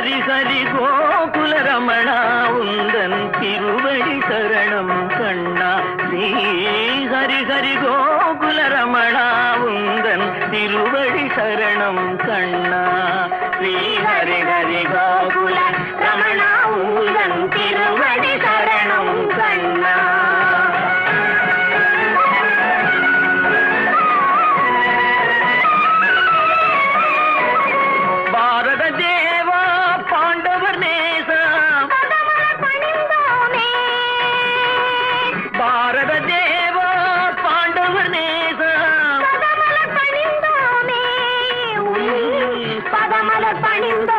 ஹரி கோகுல ரமணா உந்தன் திருவடி சரணம் கண்ணா. ஸ்ரீ ஹரி ஹரி கோகுல ரமணா உந்தன் திருவடி சரணம் கண்ணா. ஸ்ரீ ஹரி ஹரி கோகுல பணிந்த